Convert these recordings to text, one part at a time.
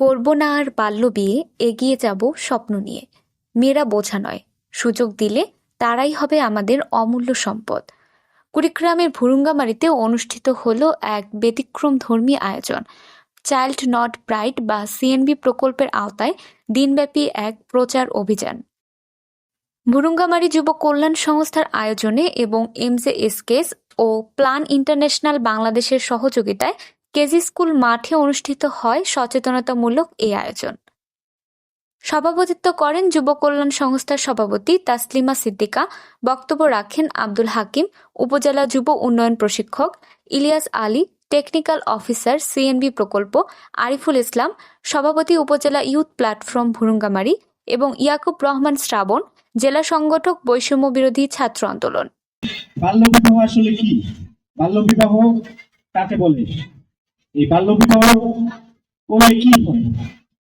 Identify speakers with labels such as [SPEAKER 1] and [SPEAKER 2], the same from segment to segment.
[SPEAKER 1] করব না আর বাল্য বিয়ে, এগিয়ে যাব স্বপ্ন নিয়ে। মেয়েরা বোঝা নয়, সুযোগ দিলে তারাই হবে আমাদের অমূল্য সম্পদ। কুড়িগ্রামের ভুরুঙ্গামারিতে অনুষ্ঠিত হলো এক ব্যতিক্রম ধর্মী আয়োজন। চাইল্ড নট ব্রাইট বা সিএনবি প্রকল্পের আওতায় দিনব্যাপী এক প্রচার অভিযান। ভুরুঙ্গামারি যুব কল্যাণ সংস্থার আয়োজনে এবং এমজেএসকেস ও প্লান ইন্টারন্যাশনাল বাংলাদেশের সহযোগিতায় কেজি স্কুল মাঠে অনুষ্ঠিত হয় সচেতনতামূলক এই আয়োজন। সভাপতিত্ব করেন যুব কল্যাণ সংস্থার সভাপতি তাসলিমা সিদ্দিকা, বক্তব্য রাখেন আব্দুল হাকিম, উপজেলা যুব উন্নয়ন প্রশিক্ষক Ilias Ali, technical officer CNB প্রকল্প আরিফুল ইসলাম, সভাপতি উপজেলা ইউথ প্ল্যাটফর্ম ভুরুঙ্গামারি এবং ইয়াকুব রহমান শ্রাবণ, জেলা সংগঠক বৈষম্য বিরোধী ছাত্র আন্দোলন।
[SPEAKER 2] বাল্যবিবাহ আসলে কি? বাল্যবিবাহ কাকে বলে? এই বাল্যবিবাহ করলে কি হয়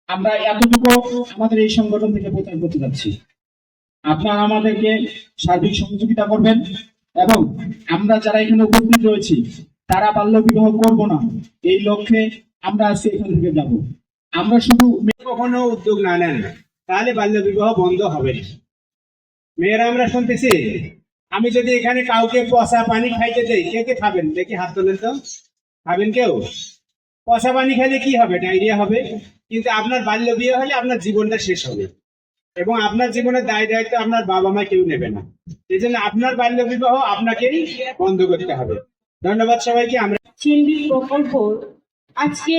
[SPEAKER 2] আমরা এতটুকু আমাদের এই সংগঠন থেকে প্রচার করতে যাচ্ছি। আপনারা আমাদেরকে সার্বিক সহযোগিতা করবেন এবং আমরা যারা এখানে উপস্থিত রয়েছি, তারা বাল্যবিবাহ করব না। এই লক্ষ্যে আমরা আজকে এখান থেকে যাব। আমরা শুধু
[SPEAKER 3] কখনো উদ্যোগ না নেন। তাহলে বাল্য বিবাহ বন্ধ হবে মেয়েরা আমরা শুনতেছি, আমি যদি এখানে কাউকে পচা পানি খাইতে দেই, কে কে খাবেন? দেখি হাত তোলেন তো। খাবেন কেউ? পচা পানি খাইলে কি হবে? ডায়রিয়া হবে। কিন্তু আপনার বাল্য বিয়ে হলে আপনার জীবনটা শেষ হবে। এবং আপনার জীবনের দায় দায়িত্ব আপনার বাবা মা কেউ নেবে না। এই জন্য আপনার বাল্য বিবাহ আপনাকেই বন্ধ করতে হবে। ধন্যবাদ সবাইকে। আমরা
[SPEAKER 4] প্রকল্প আজকে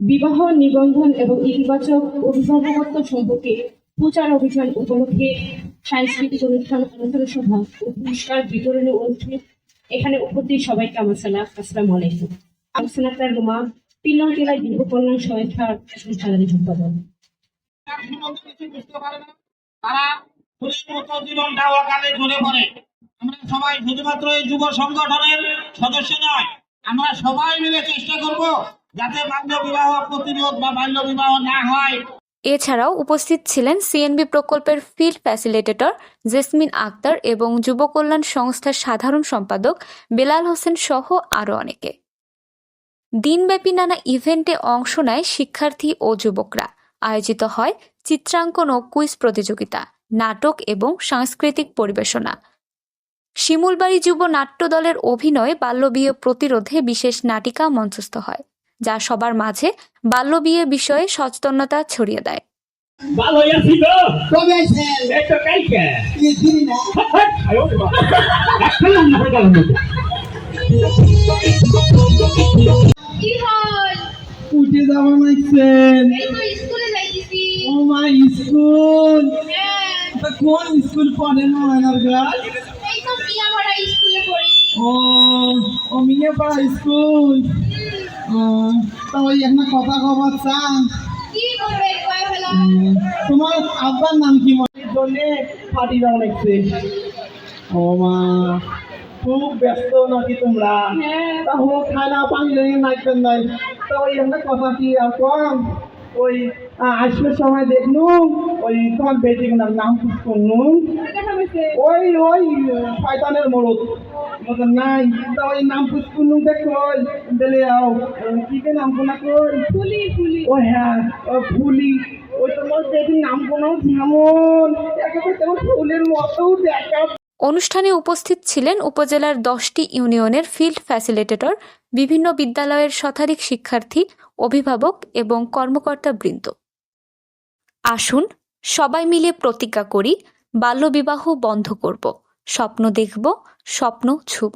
[SPEAKER 4] বিবাহ নিবন্ধন এবং ইতিবাচক অভিভাবকত্ব সম্পর্কে প্রচার অভিযান উপলক্ষে সাংস্কৃতিক অনুষ্ঠান আলোচনা সভা ও পুরস্কার বিতরণী অনুষ্ঠানে এখানে উপস্থিত সবাইকে আমার সালাম, আসসালামু আলাইকুম। পিলন জেলায় যুব কল্যাণ সংস্থার একজন সাধারণ সম্পাদক
[SPEAKER 5] বুঝতে পারে না তারা মতো জীবনটা অকালে ঝরে পড়ে। আমরা সবাই শুধুমাত্র এই যুব সংগঠনের সদস্য নয় আমরা সবাই মিলে চেষ্টা করব যাতে বাল্য বিবাহ প্রতিরোধ বা বাল্য বিবাহ না হয়।
[SPEAKER 1] এছাড়াও উপস্থিত ছিলেন সিএনবি প্রকল্পের ফিল্ড ফ্যাসিলিটেটর জেসমিন আক্তার এবং যুব কল্যাণ সংস্থার সাধারণ সম্পাদক বেলাল হোসেন সহ আরও অনেকে। দিনব্যাপী নানা ইভেন্টে অংশ নেয় শিক্ষার্থী ও যুবকরা আয়োজিত হয় চিত্রাঙ্কন ও কুইজ প্রতিযোগিতা নাটক এবং সাংস্কৃতিক পরিবেশনা শিমুলবাড়ি যুব নাট্য দলের অভিনয়ে বাল্যবিয়ে প্রতিরোধে বিশেষ নাটিকা মঞ্চস্থ হয় যা সবার মাঝে বাল্যবিয়ে বিষয়ে সচেতনতা ছড়িয়ে দেয়
[SPEAKER 2] ভালো
[SPEAKER 6] যাইতেছি।
[SPEAKER 7] Oh my school?
[SPEAKER 6] হ্যাঁ।
[SPEAKER 7] কোন স্কুল পড়েন ময়নার গাছ? ও ও মিয়া পাড়া স্কুল আহ, তা ওই একটা কথা খবর চান? তোমার আব্বার নাম কি মনে? জন্যে পার্টি দেওয়া লাগছে ও মা খুব ব্যস্ত নাকি তোমরা? তা হোক খানা পানি লেগে নাচবেন নাই। তা ওই একটা কথা কি আর কম? ওই আসবার সময় দেখলু ওই তোমার বেটি গুনার নাম কি করলু ওই ওই শয়তানের মরদ। মতন নাই। তা ওই নাম পুষ্কুনু দেখো বেলে আও। কি কে নাম কোনা কই? ফুলি ফুলি। ও হ্যাঁ ও ফুলি। ওই তোমার দেখি নাম কোনো যেমন। একেবারে তেমন ফুলের মতো দেখা
[SPEAKER 1] অনুষ্ঠানে উপস্থিত ছিলেন উপজেলার দশটি ইউনিয়নের ফিল্ড ফ্যাসিলিটেটর, বিভিন্ন বিদ্যালয়ের শতাধিক শিক্ষার্থী, অভিভাবক এবং কর্মকর্তাবৃন্দ। আসুন সবাই মিলে প্রতিজ্ঞা করি, বাল্যবিবাহ বন্ধ করব, স্বপ্ন দেখব, স্বপ্ন ছুব।